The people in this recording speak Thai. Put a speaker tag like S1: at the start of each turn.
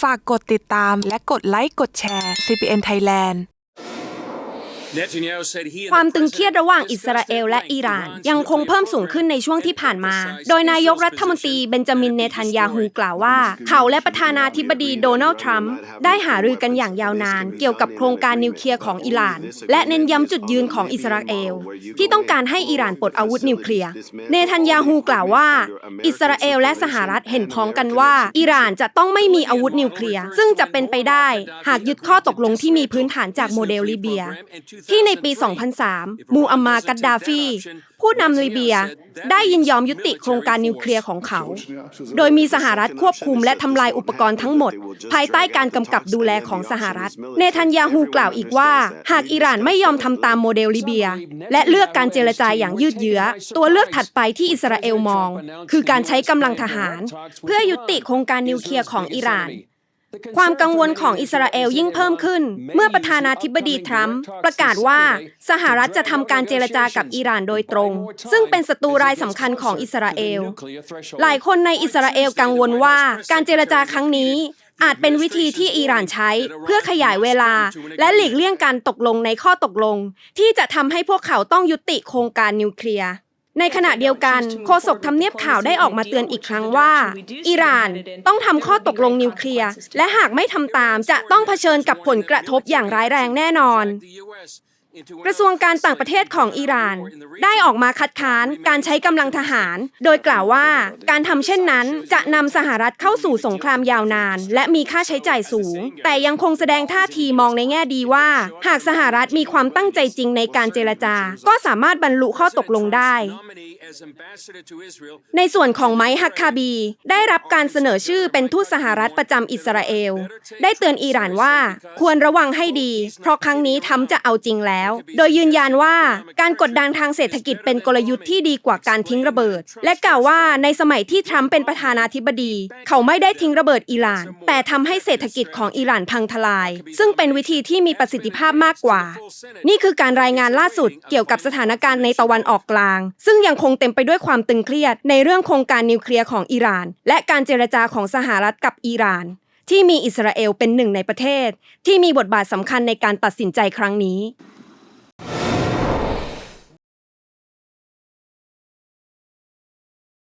S1: ฝากกดติดตามและกดไลค์กดแชร์ CPN Thailand
S2: ความตึงเครียดระหว่างอิสราเอลและอิหร่าน ยังคงเพิ่มสูงขึ้นในช่วงที่ผ่านมา โดยนายกรัฐมนตรีเบนจามินเนทันยาฮูกล่าวว่า เขาและประธานาธิบดีโดนัลด์ทรัมป์ได้หารือกันอย่างยาวนาน เกี่ยวกับโครงการนิวเคลียร์ของอิหร่าน และเน้นย้ำจุดยืนของอิสราเอล ที่ต้องการให้อิหร่านปลดอาวุธนิวเคลียร์ เนทันยาฮูกล่าวว่า อิสราเอลและสหรัฐเห็นพ้องกันว่า อิหร่านจะต้องไม่มีอาวุธนิวเคลียร์ซึ่งจะเป็นไปได้ หากยึดข้อตกลงที่มีพื้นฐานจากโมเดลลิเบียที่ในปี 2003 มูอัมมากัดดาฟี ผู้นำลิเบีย ได้ยินยอมยุติโครงการนิวเคลียร์ของเขา โดยมีสหรัฐควบคุมและทำลายอุปกรณ์ทั้งหมด ภายใต้การกำกับดูแลของสหรัฐ เนทันยาฮูกล่าวอีกว่า หากอิหร่านไม่ยอมทำตามโมเดลลิเบีย และเลือกการเจรจาอย่างยืดเยื้อ ตัวเลือกถัดไปที่อิสราเอลมอง คือการใช้กำลังทหาร เพื่อยุติโครงการนิวเคลียร์ของอิหร่าน ความกังวลของอิสราเอลยิ่งเพิ่มขึ้น เมื่อประธานาธิบดีทรัมป์ประกาศว่าสหรัฐจะทำการเจรจากับอิหร่านโดยตรง ซึ่งเป็นศัตรูรายสำคัญของอิสราเอล หลายคนในอิสราเอลกังวลว่าการเจรจาครั้งนี้อาจเป็นวิธีที่อิหร่านใช้เพื่อขยายเวลา และหลีกเลี่ยงการตกลงในข้อตกลง ที่จะทำให้พวกเขาต้องยุติโครงการนิวเคลียร์ ในขณะเดียวกัน โฆษกทำเนียบข่าวได้ออกมาเตือนอีกครั้งว่า อิหร่านต้องทำข้อตกลงนิวเคลียร์ และหากไม่ทำตามจะต้องเผชิญกับผลกระทบอย่างร้ายแรงแน่นอน กระทรวงการต่างประเทศของอิหร่าน ได้ออกมาคัดค้านการใช้กำลังทหาร โดยกล่าวว่าการทำเช่นนั้นจะนำสหรัฐเข้าสู่สงครามยาวนาน และมีค่าใช้จ่ายสูง แต่ยังคงแสดงท่าทีมองในแง่ดีว่า หากสหรัฐมีความตั้งใจจริงในการเจรจาก็สามารถบรรลุข้อตกลงได้ ในส่วนของไมค์ฮักคาบี ได้รับการเสนอชื่อเป็นทูตสหรัฐประจำอิสราเอล ได้เตือนอิหร่านว่าควรระวังให้ดี เพราะครั้งนี้ทำจะเอาจริงแล้ว โดยยืนยันว่าการกดดันทางเศรษฐกิจเป็นกลยุทธ์ที่ดีกว่าการทิ้งระเบิด และกล่าวว่าในสมัยที่ทรัมป์เป็นประธานาธิบดี เขาไม่ได้ทิ้งระเบิดอิหร่าน แต่ทำให้เศรษฐกิจของอิหร่านพังทลาย ซึ่งเป็นวิธีที่มีประสิทธิภาพมากกว่า นี่คือการรายงานล่าสุดเกี่ยวกับสถานการณ์ในตะวันออกกลาง ซึ่งยังคงเต็มไปด้วยความตึงเครียด ในเรื่องโครงการนิวเคลียร์ของอิหร่าน และการเจรจาของสหรัฐกับอิหร่าน ที่มีอิสราเอลเป็นหนึ่งในประเทศ ที่มีบทบาทสำคัญในการตัดสินใจครั้งนี้